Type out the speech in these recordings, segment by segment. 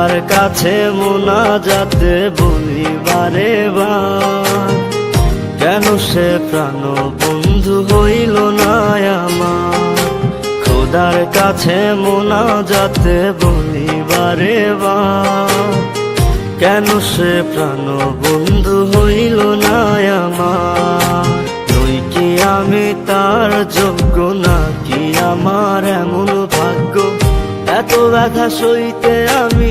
খোদার কাছে মোনা যাতে বলি বারে বার কেন সে প্রাণ বন্ধু হইল না খোদার কাছে মোনা যাতে বলি বারে বার কেন সে প্রাণ বন্ধু হইল না তুই কি আমি তার যোগ্য, নাকি আমার এমন ভাগ্য? এত ব্যথা সইতে আমি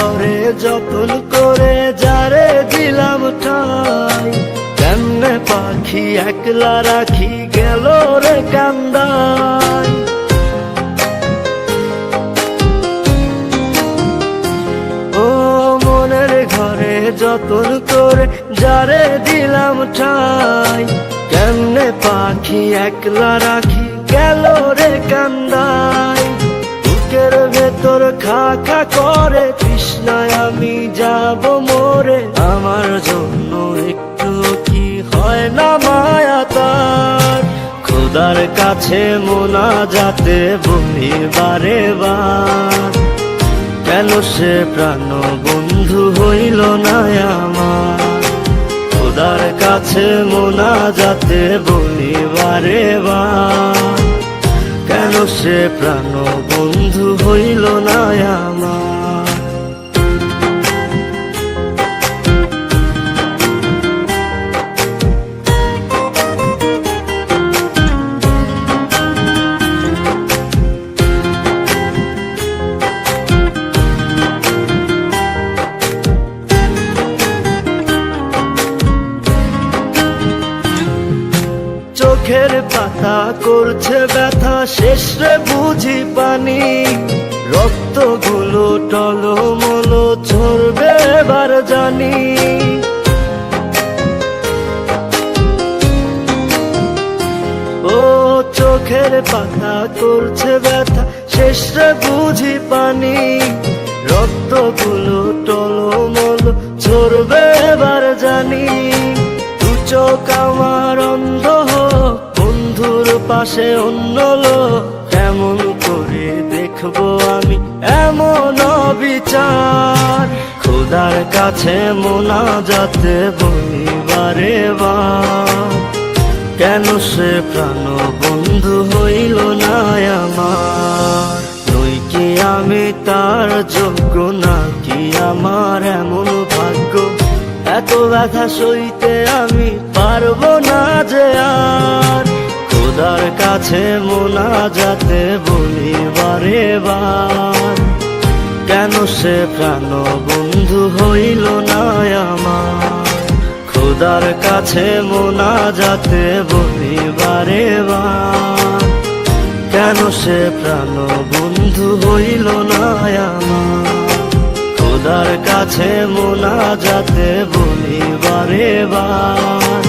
ঘরে যতন করে যারে দিলাম ঠাই। কেমনে পাখি একলা রাখি গেল রে মনের ঘরে যতন করে যারে দিলাম ঠাই। কেমনে পাখি একলা রাখি গেল রে কান্দাই বুকের ভেতর খা খা করে তৃষ্ণায় আমি যাব মোরে। আমার জন্য একটু কি হয় না মায়া তার? খোদার কাছে মোনা যাতে বলি বারে। বার কেন সে প্রাণ বন্ধু হইল না আমার? খোদার কাছে মোনা যাতে বলি বারে বার। কেন সে প্রাণ বন্ধু হইল না আমার? চোখের পাতা করছে ব্যথা, শেষ রে বুঝি পানি। রক্তগুলো টলমলো ঝরবে এবার জানি। ও চোখের পাতা করছে ব্যথা, শেষ রে বুঝি পানি। রক্তগুলো টলমলো ঝরবে এবার জানি। চোখ আমার অন্ধ পাশে অন্য লোক। কেমন করে দেখব আমি? এমন বিচার খোদার কাছে মোনা যাতে বলি বা কেন সে প্রাণ বন্ধু হইল না আমার? তুই কি আমি তার যোগ্য নাকি আমার এমন ভাগ্য? এত ব্যথা সইতে আমি পারব না যে আর। খোদার কাছে মোনা যাতে বলি বারে বার কেন সে প্রাণ বন্ধু হইল না আমার? খোদার কাছে মোনা যাতে বলি বারে বার কেন সে প্রাণ বন্ধু হইল না আমার? খোদার কাছে মোনা যাতে বলি বারে বার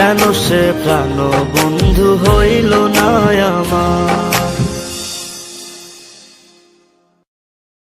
কেন সে প্রাণ বন্ধু হইল না আমার।